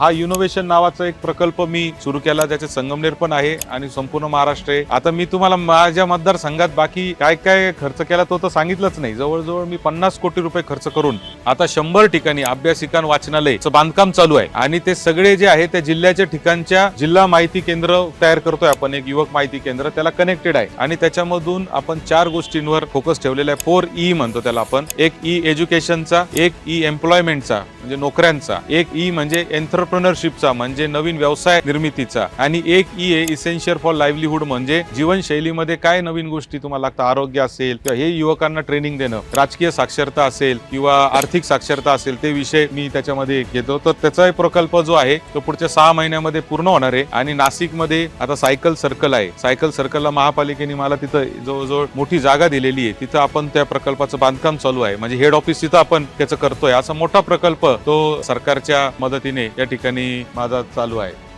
हा युनोव्हेशन नावाचा एक प्रकल्प मी सुरू केला ज्याचे संगमनेर पण आहे आणि संपूर्ण महाराष्ट्र आहे. आता मी तुम्हाला माझ्या मतदारसंघात बाकी काय काय खर्च केला तो तर सांगितलंच नाही. जवळजवळ मी पन्नास कोटी रुपये खर्च करून आता शंभर ठिकाणी अभ्यासिकान वाचनालयचं बांधकाम चालू आहे. आणि ते सगळे जे आहे त्या जिल्ह्याच्या ठिकाणच्या जिल्हा माहिती केंद्र तयार करतोय आपण एक युवक माहिती केंद्र त्याला कनेक्टेड आहे. आणि त्याच्यामधून आपण चार गोष्टींवर फोकस ठेवलेला आहे. फोर ई e म्हणतो त्याला आपण. एक e ई एज्युकेशनचा एक e ई एम्प्लॉयमेंटचा म्हणजे नोकऱ्यांचा. एक ई म्हणजे एंटरप्रनरशिपचा म्हणजे नवीन व्यवसाय निर्मितीचा. आणि एक ई आहे इसेन्शियल फॉर लाईव्हलीहूड म्हणजे जीवनशैलीमध्ये काय नवीन गोष्टी तुम्हाला लागतात? आरोग्य असेल किंवा हे युवकांना ट्रेनिंग देणं राजकीय साक्षरता असेल किंवा आर्थिक साक्षरता असेल ते विषय मी त्याच्यामध्ये घेतो. तर त्याचा प्रकल्प जो आहे तो पुढच्या सहा महिन्यामध्ये पूर्ण होणार आहे. आणि नाशिकमध्ये आता सायकल सर्कल आहे. सायकल सर्कलला महापालिकेने मला तिथं जवळजवळ मोठी जागा दिलेली आहे. तिथं आपण त्या प्रकल्पाचं बांधकाम चालू आहे. म्हणजे हेड ऑफिस तिथं आपण त्याचं करतोय. असा मोठा प्रकल्प तो सरकारच्या मदतीने या ठिकाणी माझा चालू आहे.